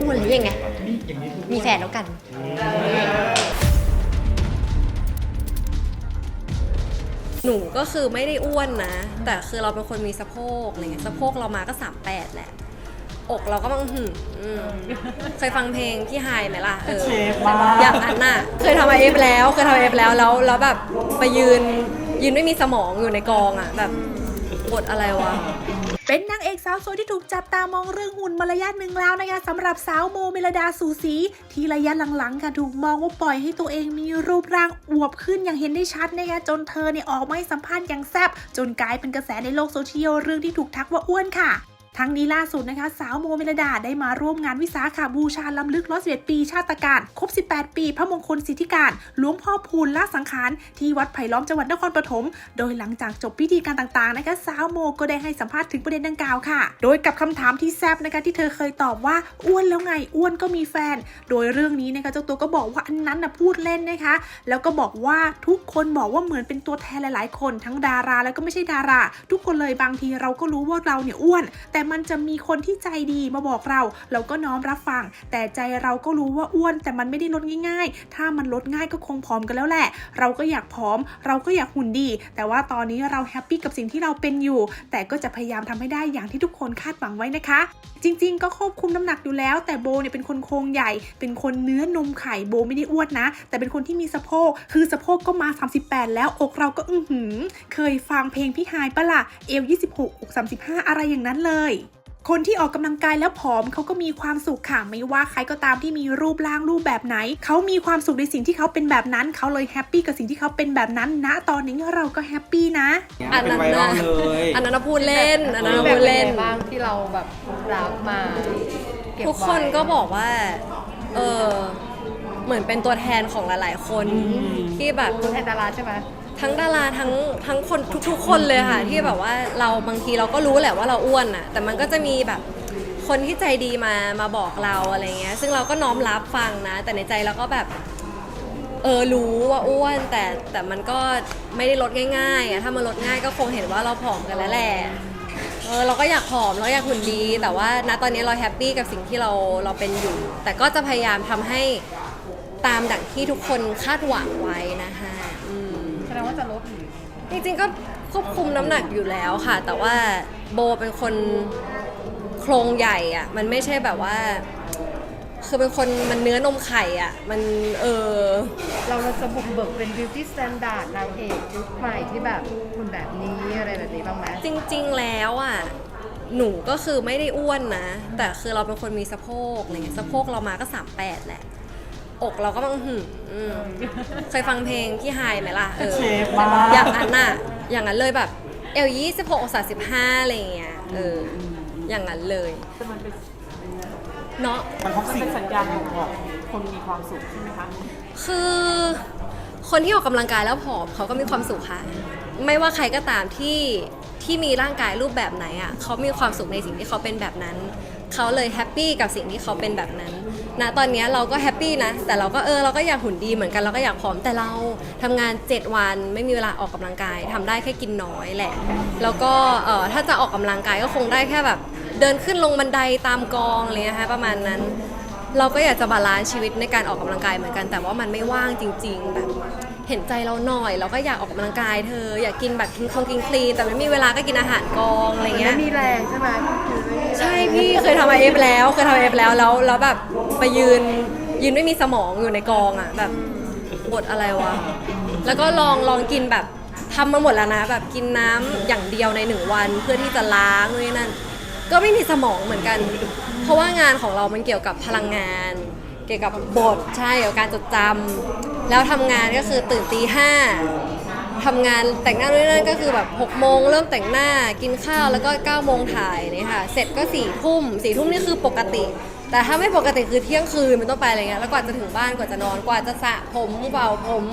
อ้วนหรือยังไงนี่อย่างนี้คือมีแฟนแล้วกัน หนูก็คือไม่ได้อ้วนนะ แต่คือเราเป็นคนมีสะโพกอะไรเงี้ยสะโพกเรามาก็ 38 แหละ อกเราก็บางหืมอืมเคยฟังเพลงพี่ไฮายไหมล่ะเออเชฟมาก อย่างนั้นน่ะ เคยทำไอเอฟแล้ว เคยทำไอเอฟแล้วแล้วแล้วแบบไปยืนยืนไม่มีสมองอยู่ในกองอะแบบบทอะไรวะ เป็นนางเอกสาวสวยที่ถูกจับตามองเรื่องหุ่นมาระยะหนึ่งแล้วนะคะสำหรับสาวโมเมลดาสูสีที่ระยะหลังๆค่ะถูกมองว่าปล่อยให้ตัวเองมีรูปร่างอวบขึ้นอย่างเห็นได้ชัดนะคะจนเธอเนี่ยออกมาให้สัมภาษณ์อย่างแซบจนกลายเป็นกระแสในโลกโซเชียลเรื่องที่ถูกทักว่าอ้วนค่ะ ทั้งนี้ล่าสุดนะคะ สาวโมเมลดาได้มาร่วมงานวิสาขาบูชาล้ำลึก111ปี ชาติการ ครบ 18 ปี พระมงคลสิทธิการ หลวงพ่อพูนละสังขาร ที่วัดไผ่ล้อมจังหวัดนครปฐม โดยหลังจากจบพิธีการต่างๆนะคะสาวโมก็ได้ให้สัมภาษณ์ถึงประเด็นดังกล่าวค่ะ โดยกับคำถามที่แซบนะคะที่เธอเคยตอบว่าอ้วนแล้วไงอ้วนก็มีแฟน โดยเรื่องนี้นะคะเจ้าตัวก็บอกว่าอันนั้นนะพูดเล่นนะคะ แล้วก็บอกว่าทุกคนบอกว่าเหมือนเป็นตัวแทนหลาย ๆ คน ทั้งดาราแล้วก็ไม่ใช่ดารา ทุกคนเลยบางทีเราก็รู้ว่าเราเนี่ยอ้วนแต่แต่มันจะมีคนที่ใจดีมาบอกเรา เราก็น้อมรับฟัง แต่ใจเราก็รู้ว่าอ้วน แต่มันไม่ได้ลดง่าย ๆ ถ้ามันลดง่ายก็คงผอมกันแล้วแหละ เราก็อยากผอม เราก็อยากหุ่นดี แต่ว่าตอนนี้เราแฮปปี้กับสิ่งที่เราเป็นอยู่ แต่ก็จะพยายามทำให้ได้อย่างที่ทุกคนคาดหวังไว้นะคะ จริง ๆ ก็ควบคุมน้ำหนักอยู่แล้ว แต่โบเนี่ยเป็นคนโครงใหญ่ เป็นคนเนื้อนมไข่โบไม่ได้อ้วนนะ แต่เป็นคนที่มีสะโพก คือสะโพกก็มา 38 แล้วอกเราก็อื้อหือ เคยฟังเพลงพี่ฮายปะล่ะเอว26อก35 อะไรอย่างนั้นเลย คนที่ออกกำลังกายแล้วผอมเขาก็มีความสุขค่ะไม่ว่าใครก็ตามที่มีรูปร่างรูปแบบไหนเขามีความสุขในสิ่งที่เขาเป็นแบบนั้นเขาเลยแฮปปี้กับสิ่งที่เขาเป็นแบบนั้นณตอนนี้เราก็แฮปปี้นะอันนั้นเป็นไวรันะลเลยอันนั้นนะพูดเล่นอันนั้นนะแบบพูดเล่นป็ไงบ้างที่เราแบบรับมาเบทุกคนไว้ก็บอกว่าเออเหมือนเป็นตัวแทนของหลาย ๆ คนที่แบบตัวแทนดาราใช่ไหม ทั้งดาราทั้งทั้งคนทุกๆ คนเลยค่ะ ที่แบบว่าเราบางทีเราก็รู้แหละว่าเราอ้วนอะ แต่มันก็จะมีแบบคนที่ใจดีมามาบอกเราอะไรเงี้ยซึ่งเราก็น้อมรับฟังนะ แต่ในใจเราก็แบบ เออรู้ว่าอ้วน แต่แต่มันก็ไม่ได้ลดง่ายๆอะถ้ามันลดง่ายก็คงเห็นว่าเราผอมกันแล้วแหละเออเราก็อยากผอมเราอยากหุ่นดี แต่ว่าณตอนนี้เราแฮปปี้กับสิ่งที่เราเราเป็นอยู่ แต่ก็จะพยายามทำให้ตามดั่งที่ทุกคนคาดหวังไว้นะคะอืม งว่าจะลดหรือจริงๆก็ควบคุมน้ำหนักอยู่แล้วค่ะ แต่ว่าโบเป็นคนโครงใหญ่อะมันไม่ใช่แบบว่า คือเป็นคนมันเนื้อนมไข่อะมันเออ เราเราจะบุกเบิกเป็น beauty standard นางเอกยุคใหม่ที่แบบคุณแบบนี้อะไรแบบนี้บ้างไหมจริงๆแล้วอะหนูก็คือไม่ได้อ้วนนะ แต่คือเราเป็นคนมีสะโพกอะไรเงี้ยสะโพกเรามาก็ 38 แหละ อกเราก็บางหืมอืมเคยฟังเพลงพี่ไฮายไหมล่ะเออเชฟมาก อย่างนั้นน่ะ อย่างนั้นเลยแบบเอลยี่สิบหกองศาสิบห้าอะไรอย่างเงี้ยเอออย่างนั้นเลยเนาะ มันท็อกซิกสัญญาณของบอกคนมีความสุขใช่ไหมคะ คือคนที่ออกกำลังกายแล้วผอมเขาก็มีความสุขค่ะ ไม่ว่าใครก็ตามที่ที่มีร่างกายรูปแบบไหนอะเขามีความสุขในสิ่งที่เขาเป็นแบบนั้น เขาเลยแฮปปี้กับสิ่งที่เขาเป็นแบบนั้นณตอนนี้เราก็แฮปปี้นะ แต่เราก็เออเราก็อยากหุ่นดีเหมือนกันเราก็อยากผอมแต่เราทำงาน 7 วันไม่มีเวลาออกกำลังกายทำได้แค่กินน้อยแหละ แล้วก็เออถ้าจะออกกำลังกายก็คงได้แค่แบบ เดินขึ้นลงบันไดตามกองอะไรเลยนะคะประมาณนั้น เราก็อยากจะบาลานซ์ชีวิตในการออกกำลังกายเหมือนกัน แต่ว่ามันไม่ว่างจริง ๆ แบบ เห็นใจเราหน่อย เราก็อยากออกกำลังกายเธอ อยากกินแบบกินคงกินคลีน แต่ไม่มีเวลาก็กินอาหารกองอะไรเงี้ไม่ยมีแรงใช่ไหมคือไม่มีแรงใช่พี่เคยทำไอเอฟแล้วเคยทำไอเอฟแล้วแล้วแล้วแบบไปยืนยืนไม่มีสมองอยู่ในกองอะแบบบทอะไรวะ แล้วก็ลองลองกินแบบทำมาหมดแล้วนะ แบบกินน้ำอย่างเดียวในหนึ่งวันเพื่อที่จะล้างนู่นนนั่น ก็ไม่มีสมองเหมือนกัน เพราะว่างานของเรามันเกี่ยวกับพลังงานเกี่ยวกับบทใช่เกี่ยวกับการจดจำแล้วทำงานก็คือตื่นตีห้าทำงานแต่งหน้าด้วยนั่นก็คือแบบ6กโมงเริ่มแต่งหน้ากินข้าวแล้วก็9ก้าโมงถ่ายเนี่ยค่ะเสร็จก็สี่ทุ่มสี่ทุ่มนี่คือปกติ แต่ถ้าไม่ปกติคือเที่ยงคืนมันต้องไปอะไรเงี้ยแล้วกว่าจะถึงบ้านกว่าจะนอนกว่าจะสระผมเป่าผม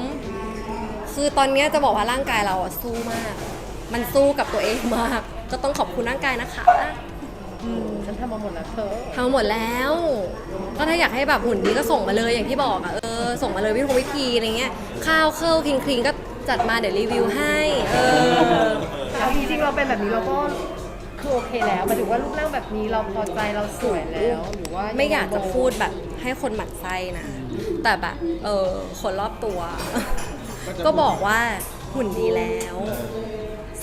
คือตอนเนี้ยจะบอกว่าร่างกายเราอะสู้มาก มันสู้กับตัวเองมาก ก็ต้องขอบคุณร่างกายนะคะ ฉันทำมาหมดแล้วเธอทำหมดแล้ว ก็ถ้าอยากให้แบบหุ่นดีก็ส่งมาเลยอย่างที่บอกอะเออส่งมาเลยวิธีวิธีอะไรเงี้ยข้าวเครื่องคลีนคลีนก็จัดมาเดี๋ยวรีวิวให้ เออ เอาจริงๆเราเป็นแบบนี้เราก็คือโอเคแล้วหมายถึงว่ารูปร่างแบบนี้เราพอใจเราสวยแล้วหรือว่าไม่อยากจะพูดแบบให้คนหมั่นไส้นะ แต่แบบเออคนรอบตัว ก็บอกว่าหุ่นดีแล้ว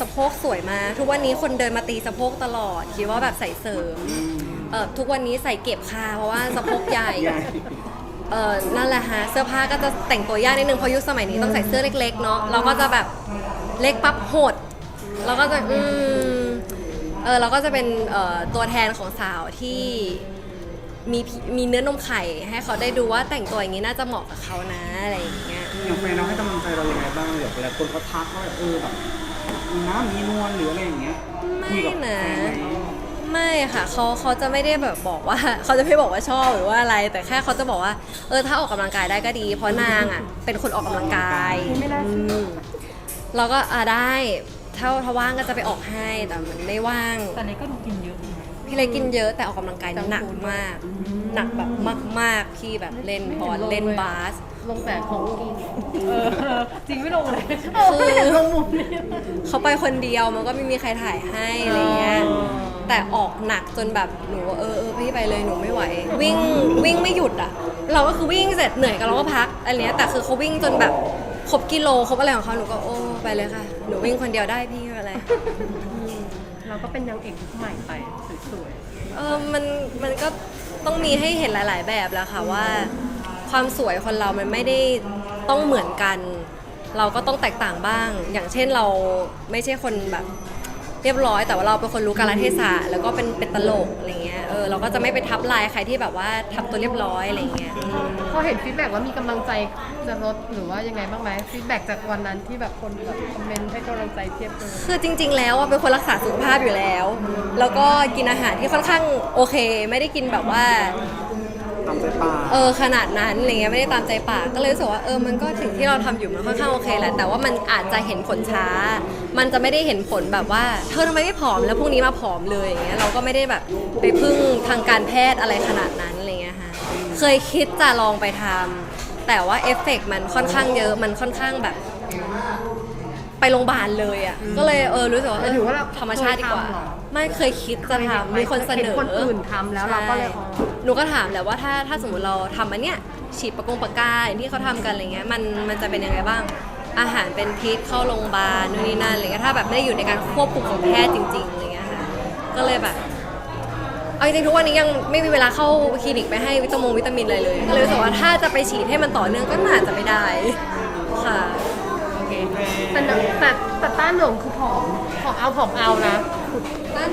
สะโพกสวยมากทุกวันนี้คนเดินมาตีสะโพกตลอด คิดว่าแบบใส่เสริมเออทุกวันนี้ใส่เก็บคาเพราะว่าสะโพกใหญ่เออนั่นแหละฮะเสื้อผ้าก็จะแต่งตัวยากนิดนึงเพราะยุคสมัยนี้ต้องใส่เสื้อเล็ก ๆ เนาะเราก็จะแบบเล็กปั๊บหดเราก็จะอืมเออเราก็จะเป็นเอ่อตัวแทนของสาวที่มีผิมีเนื้อนมไข่ให้เขาได้ดูว่าแต่งตัวอย่างนี้น่าจะเหมาะกับเขานะอะไรอย่างเงี้ยอย่างแฟนเราให้กำลังใจเรายังไงบ้างแบบเวลาคนเขาทักว่าเออแบบ มีน้ำมีนวลหรืออะไรอย่างเงี้ยคุยกับแฟนไหมไม่ค่ะเขาเขาจะไม่ได้แบบบอกว่าเขาจะไม่บอกว่าชอบหรือว่าอะไร แต่แค่เขาจะบอกว่า เออถ้าออกกำลังกายได้ก็ดี เพราะนางอะเป็นคนออกกำลังกายอืมเราก็อ่าได้ถ้าถ้าว่างก็จะไปออกให้แต่มันไม่ว่างแต่เนยก็ดูกินเยอะนะพี่เลยกินเยอะแต่ออกกำลังกายหนักมาก หนักแบบมากๆพี่แบบเล่นบอลเล่นบาส ลงแต่ของกินเออจริงไม่ลงเลยคือลงมุมนี้เขาไปคนเดียวมันก็ไม่มีใครถ่ายให้อะไรเงี้ยแต่ออกหนักจนแบบหนูเออเออพี่ไปเลยหนูไม่ไหว วิ่งวิ่งไม่หยุดอะ เราก็คือวิ่งเสร็จเหนื่อยกันเราก็พักอะไรเนี้ยแต่คือเขาวิ่งจนแบบครบกิโลครบอะไรของเขาหนูก็โอ้ไปเลยค่ะ หนูวิ่งคนเดียวได้พี่ไม่เป็นไรเราก็เป็นนางเอกยุคใหม่ไปสวยเออมันมันก็ต้องมีให้เห็นหลาย ๆ แบบแหล้วค่ะว่า ความสวยคนเรามันไม่ได้ต้องเหมือนกัน เราก็ต้องแตกต่างบ้าง อย่างเช่นเราไม่ใช่คนแบบเรียบร้อย แต่ว่าเราเป็นคนรู้กาลเทศะแล้วก็เป็นเป็นตลกอะไรเงี้ยเออเราก็จะไม่ไปทับลายใครที่แบบว่าทำตัวเรียบร้อยอะไรเงี้ยอืมๆพอเห็นฟีดแบ็กว่ามีกำลังใจจะลดหรือว่ายังไงบ้างไหมฟีดแบ็กจากวันนั้นที่แบบคนแบบคอมเมนต์ให้กำลังใจเทียบกันคือจริง ๆ แล้วอะเป็นคนรักษาสุขภาพอยู่แล้ว แล้วก็กินอาหารที่ค่อนข้างโอเค ไม่ได้กินแบบว่า ตามใจปากเออขนาดนั้นอะไรเงี้ยไม่ได้ตามใจปากก็เลยรู้สึกว่าเออมันก็สิ่งที่เราทำอยู่มันค่อนข้างโอเคแหละแต่ว่ามันอาจจะเห็นผลช้า มันจะไม่ได้เห็นผลแบบว่าเธอทำไมไม่ผอมแล้วพรุ่งนี้มาผอมเลยอย่างเงี้ยเราก็ไม่ได้แบบไปพึ่งทางการแพทย์อะไรขนาดนั้นอะไรเงี้ยค่ะเคยคิดจะลองไปทำแต่ว่าเอฟเฟกต์มันค่อนข้างเยอะมันค่อนข้างแบบ ไปโรงพยาบาลเลยอะก็เลยเออรู้สึกว่าหมายถึงว่าเราธรรมชาติดีกว่า เคยทำเหรอ ไม่เคยคิดจะทำมีคนเสนห็อคนอื่นทำแล้วเราก็เลยใช่อ๋อ หนูก็ถามแหละว่าถ้าถ้าสมมติเราทำอันเนี้ยฉีดปะกงปากกาอย่างที่เขาทำกันอะไรเงี้ยมันมันจะเป็นยังไงบ้าง อาหารเป็นพิษเข้าโรงพยาบาลนู่นนี่นั่นอะไรเงี้ยถ้าแบบไม่ได้อยู่ในการควบคุมของแพทย์จริงๆอะไรเงี้ยค่ะก็เลยแบบเอาจริงๆทุกวันนี้ยังไม่มีเวลาเข้าคลินิกไปให้วิตามินวิตามินอะไรเลยก็เลยรู้สึกว่าถ้าจะไปฉีดให้มันต่อเนื่องก็น่าจะไม่ได้ค่ะโอเคแต่แต่แต่แต่ต้านเหนิงคือผอมผอมเอาผอมเอานะ แค่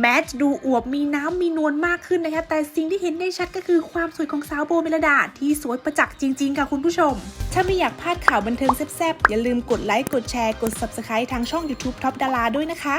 แมทดูอวบมีน้ำมีนวลมากขึ้นนะคะ แต่สิ่งที่เห็นได้ชัดก็คือความสวยของสาวโบเมลดา ที่สวยประจักษ์จริง ๆ ค่ะคุณผู้ชม ถ้าไม่อยากพลาดข่าวบันเทิงแซ่บๆ อย่าลืมกดไลค์ กดแชร์ กด Subscribe ทางช่อง YouTube Top ดาราด้วยนะคะ